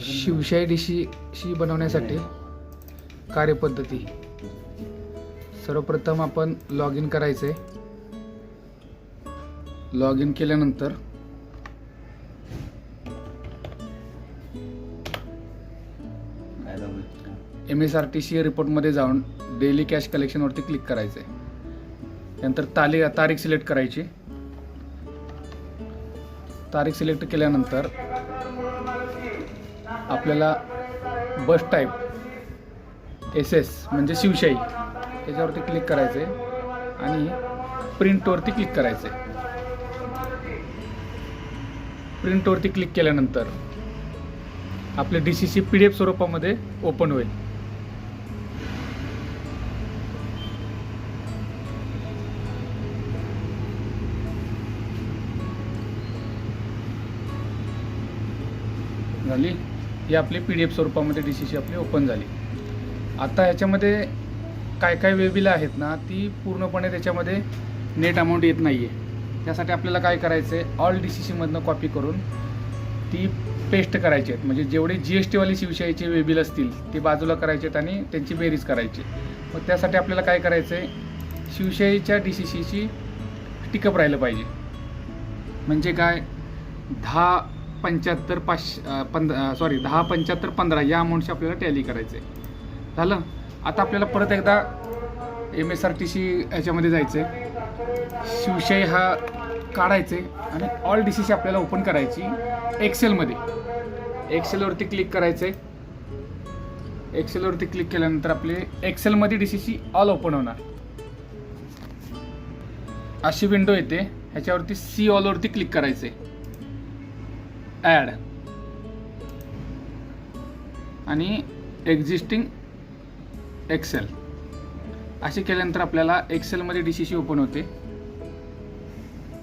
शिवशाही डिशी शी बनवण्यासाठी कार्यपद्धती. सर्वप्रथम आपण लॉग इन करायचे लॉग इन केल्यानंतर M S R T C रिपोर्टमध्ये जाऊन डेली कॅश कलेक्शनवरती क्लिक करायचे नंतर ताली तारीख सिलेक्ट करायची. तारीख सिलेक्ट केल्यानंतर आपल्याला बस टाईप एस एस म्हणजे शिवशाही त्याच्यावरती क्लिक करायचं आहे आणि प्रिंटवरती क्लिक करायचे प्रिंटवरती क्लिक केल्यानंतर आपले D C C P D F स्वरूपामध्ये ओपन होईल. झाली? ही आपली पी डी एफ स्वरूपामध्ये डी सी सी आपली ओपन झाली. आता ह्याच्यामध्ये काय काय वेबिला आहेत ना ती पूर्णपणे त्याच्यामध्ये नेट अमाऊंट येत नाही आहे त्यासाठी आपल्याला काय करायचं आहे ऑल डी सी सीमधनं कॉपी करून ती पेस्ट करायची आहेत. म्हणजे जेवढे जी एस टीवाली शिवशाहीचे वेबिल असतील ते बाजूला करायचे आहेत आणि त्यांची बेरीज करायची मग त्यासाठी आपल्याला काय करायचं आहे शिवशाहीच्या डी सी सीची टिकअप राहिलं पाहिजे. म्हणजे काय दहा पंच्याहत्तर पाचशे पंधरा सॉरी दहा पंच्याहत्तर पंधरा या अमाऊंटशी आपल्याला टॅली करायचं आहे झालं? आता आपल्याला परत एकदा M S R T C याच्यामध्ये जायचं आहे शिवशाही हा काढायचे आणि ऑल डी सी सी आपल्याला ओपन करायची एक्सेलमध्ये एक्सेलवरती क्लिक करायचं आहे एक्सेलवरती क्लिक केल्यानंतर आपले एक्सेलमध्ये D C C all open होणार. अशी विंडो येते. ह्याच्यावरती सी ऑलवरती क्लिक करायचे ॲड. आणि एक्झिस्टिंग एक्सेल असे केल्यानंतर आपल्याला एक्सेलमध्ये डी सी सी ओपन होते.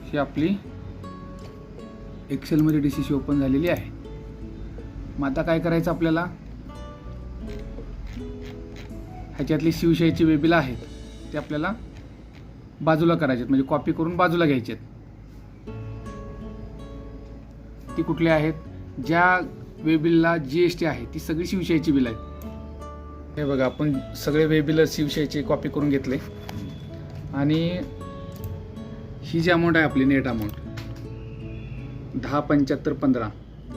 ही आपली एक्सेलमध्ये डी सी सी ओपन झालेली आहे. मग आता काय करायचं आपल्याला? ह्याच्यातली शिवशाहीची वेबिला आहेत. ते आपल्याला बाजूला करायचे आहेत म्हणजे कॉपी करून बाजूला घ्यायचे आहेत ती कुठली आहेत ज्या वेबिलला जी एस टी आहे ती सगळी शिवशाहीची बिल आहेत. हे बघा आपण सगळे वेबिल शिवशाहीचे कॉपी करून घेतले. आणि ही जी अमाऊंट आहे आपली नेट अमाऊंट दहा पंच्याहत्तर पंधरा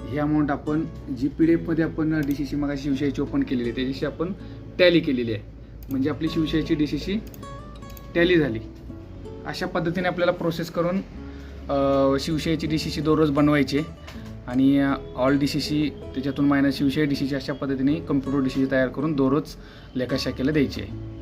ही अमाऊंट आपण जी पी डी एफमध्ये आपण डी सी सी मग शिवशाहीची ओपन केलेली आहे त्याच्याशी आपण टॅली केलेली आहे. म्हणजे आपली शिवशाहीची डी सी सी टॅली झाली. अशा पद्धतीने आपल्याला प्रोसेस करून अ, शिवशाहीची डी सी सी दररोज बनवायचे आणि ऑल डी सी सी त्याच्यातून minus Shivshahi D C C अशा पद्धतीने कम्प्युटर डी सी सी तयार करून दररोज लेखा शाखेला द्यायची. आहे